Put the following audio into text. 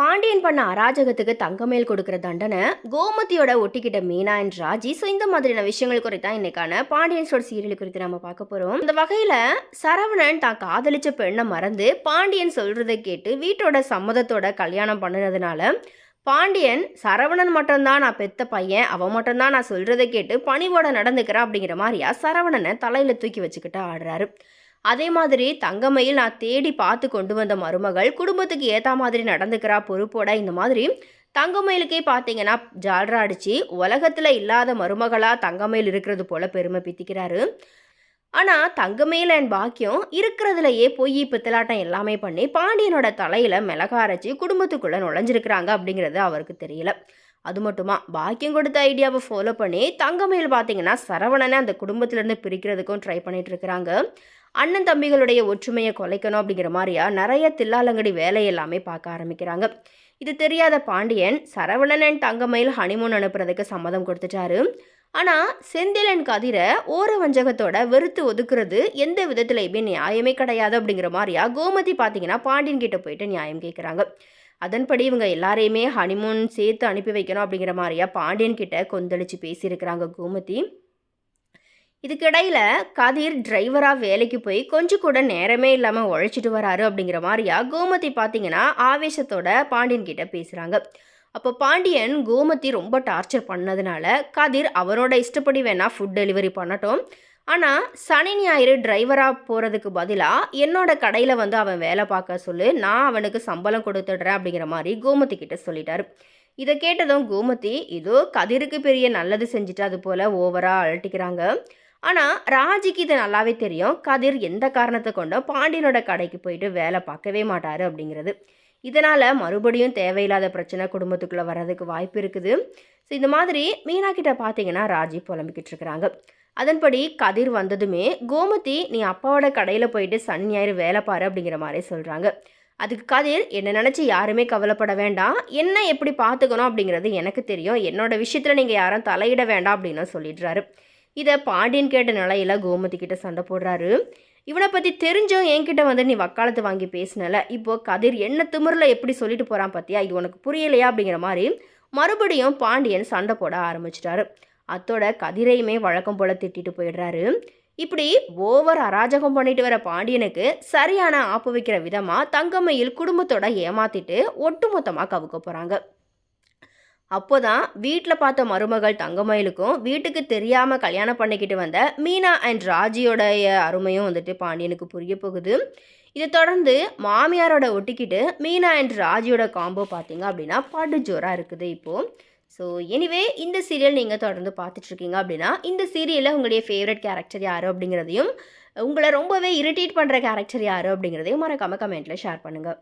பாண்டியன் பண்ண அராஜகத்துக்கு தங்கமேல் கொடுக்குற தண்டனை கோமதியோட ஒட்டிக்கிட்ட மீனா அண்ட் ராஜி. ஸோ இந்த மாதிரியான விஷயங்கள் குறித்து தான் இன்னைக்கான பாண்டியன் ஸ்டோர் சீரியல் குறித்து நம்ம பார்க்க போகிறோம் இந்த வகையில் சரவணன் தான் காதலிச்ச பெண்ணை மறந்து பாண்டியன் சொல்றதை கேட்டு வீட்டோட சம்மதத்தோட கல்யாணம் பண்ணுறதுனால பாண்டியன் சரவணன் மட்டும்தான் நான் பெத்த பையன் அவன் மட்டும்தான் நான் சொல்றதை கேட்டு பணிவோட நடந்துக்கிறேன் அப்படிங்கிற மாதிரியா சரவணனை தலையில தூக்கி வச்சுக்கிட்டு ஆடுறாரு. அதே மாதிரி தங்கமையில் நான் தேடி பார்த்து கொண்டு வந்த மருமகள் குடும்பத்துக்கு ஏற்ற மாதிரி நடந்துக்கிறா பொறுப்போட இந்த மாதிரி தங்கமயிலுக்கே பார்த்தீங்கன்னா ஜால்ரா அடிச்சு உலகத்தில் இல்லாத மருமகளாக தங்கமயில் இருக்கிறது போல பெருமை பித்திக்கிறாரு. ஆனால் தங்கமேல அண்ட் பாக்கியம் இருக்கிறதுலையே பொய் பித்தலாட்டம் எல்லாமே பண்ணி பாண்டியனோட தலையில் மிளகா அரைச்சி குடும்பத்துக்குள்ளே நுழைஞ்சிருக்கிறாங்க அப்படிங்கிறது அவருக்கு தெரியல. அது மட்டுமா பாக்கியம் கொடுத்த ஐடியாவை ஃபாலோ பண்ணி தங்கமயில் பார்த்தீங்கன்னா சரவணனை அந்த குடும்பத்திலேருந்து பிரிக்கிறதுக்கும் ட்ரை பண்ணிட்டு இருக்கிறாங்க. அண்ணன் தம்பிகளுடைய ஒற்றுமையை கொலைக்கணும் அப்படிங்கிற மாதிரியா நிறைய தில்லாலங்கடி வேலை எல்லாமே பார்க்க ஆரம்பிக்கிறாங்க. இது தெரியாத பாண்டியன் சரவணன் அண்ட் தங்கமயில் ஹனிமூன் அனுப்புறதுக்கு சம்மதம் கொடுத்துட்டாரு. ஆனால் செந்திலன் கதிரை ஓர வஞ்சகத்தோட வெறுத்து ஒதுக்குறது எந்த விதத்துலையுமே நியாயமே கிடையாது அப்படிங்கிற மாதிரியா கோமதி பார்த்தீங்கன்னா பாண்டியன் கிட்ட போயிட்டு நியாயம் கேட்குறாங்க அதன்படி இவங்க எல்லாரையுமே ஹனிமூன் சேர்த்து அனுப்பி வைக்கணும் அப்படிங்கிற மாதிரியா பாண்டியன் கிட்ட கொந்தளிச்சு பேசியிருக்கிறாங்க கோமதி. இதுக்கிடையில் கதிர் டிரைவராக வேலைக்கு போய் கொஞ்சம் கூட நேரமே இல்லாமல் உழைச்சிட்டு வராரு அப்படிங்கிற மாதிரியா கோமதி பார்த்தீங்கன்னா ஆவேசத்தோட பாண்டியன் கிட்ட பேசுகிறாங்க அப்போ பாண்டியன் கோமதி ரொம்ப டார்ச்சர் பண்ணதுனால கதிர் அவரோட இஷ்டப்படி வேணால் ஃபுட் டெலிவரி பண்ணட்டும். ஆனால் சனி ஞாயிறு டிரைவராக போகிறதுக்கு பதிலாக என்னோட கடையில் வந்து அவன் வேலை பார்க்க சொல்லு நான் அவனுக்கு சம்பளம் கொடுத்துடுறேன் அப்படிங்கிற மாதிரி கோமதி கிட்ட சொல்லிட்டாரு. இதை கேட்டதும் கோமதி இதோ கதிருக்கு பெரிய நல்லது செஞ்சுட்டு அது போல் ஓவராக அழட்டிக்கிறாங்க. ஆனால் ராஜிக்கு இது நல்லாவே தெரியும். கதிர் எந்த காரணத்தை கொண்டோ பாண்டியனோட கடைக்கு போயிட்டு வேலை பார்க்கவே மாட்டார் அப்படிங்கிறது. இதனால் மறுபடியும் தேவையில்லாத பிரச்சனை குடும்பத்துக்குள்ளே வர்றதுக்கு வாய்ப்பு இருக்குது. ஸோ இந்த மாதிரி மீனா கிட்ட பார்த்தீங்கன்னா ராஜி புலம்பிக்கிட்டு இருக்கிறாங்க. அதன்படி கதிர் வந்ததுமே கோமதி நீ அப்பாவோட கடையில் போயிட்டு சனி ஞாயிறு வேலை பாரு அப்படிங்கிற மாதிரி சொல்கிறாங்க அதுக்கு கதிர் என்னை நினச்சி யாருமே கவலைப்பட வேண்டாம். என்ன எப்படி பார்த்துக்கணும்? அப்படிங்கிறது எனக்கு தெரியும். என்னோட விஷயத்தில் நீங்கள் யாரும் தலையிட வேண்டாம் அப்படின்னு சொல்லிடுறாரு. இதை பாண்டியன் கேட்ட நிலையில கோமதி கிட்ட சண்டை போடுறாரு. இவனை பற்றி தெரிஞ்சும் என்கிட்ட வந்து நீ வக்காலத்து வாங்கி பேசினல. இப்போ கதிர் என்ன திமிரில் எப்படி சொல்லிட்டு போகிறான் பார்த்தியா இது உனக்கு புரியலையா? அப்படிங்கிற மாதிரி மறுபடியும் பாண்டியன் சண்டை போட ஆரம்பிச்சிட்டாரு. அத்தோட கதிரையுமே வழக்கம் போல் திட்டிட்டு போயிடுறாரு. இப்படி ஓவர் அராஜகம் பண்ணிட்டு வர பாண்டியனுக்கு சரியான ஆப்பு வைக்கிற விதமாக தங்கம்மையில் குடும்பத்தோட ஏமாத்திட்டு ஒட்டுமொத்தமாக கவுக்க போகிறாங்க அப்போதான் வீட்டில் பார்த்த மருமகள் தங்கமயிலுக்கும் வீட்டுக்கு தெரியாமல் கல்யாணம் பண்ணிக்கிட்டு வந்த மீனா அண்ட் ராஜியோடைய அருமையும் வந்துட்டு பாண்டியனுக்கு புரிய போகுது. இதை தொடர்ந்து மாமியாரோட ஒட்டிக்கிட்டு மீனா அண்ட் ராஜியோட காம்போ பார்த்தீங்க அப்படின்னா படு ஜோராக இருக்குது இப்போது ஸோ எனிவே இந்த சீரியல் நீங்கள் தொடர்ந்து பார்த்துட்ருக்கீங்க அப்படின்னா இந்த சீரியலில் உங்களுடைய ஃபேவரட் கேரக்டர் யார் அப்படிங்கிறதையும் உங்களை ரொம்பவே இரிட்டேட் பண்ணுற கேரக்டர் யார் அப்படிங்கிறதையும் மறக்காமல் கமெண்ட்டில் ஷேர் பண்ணுங்கள்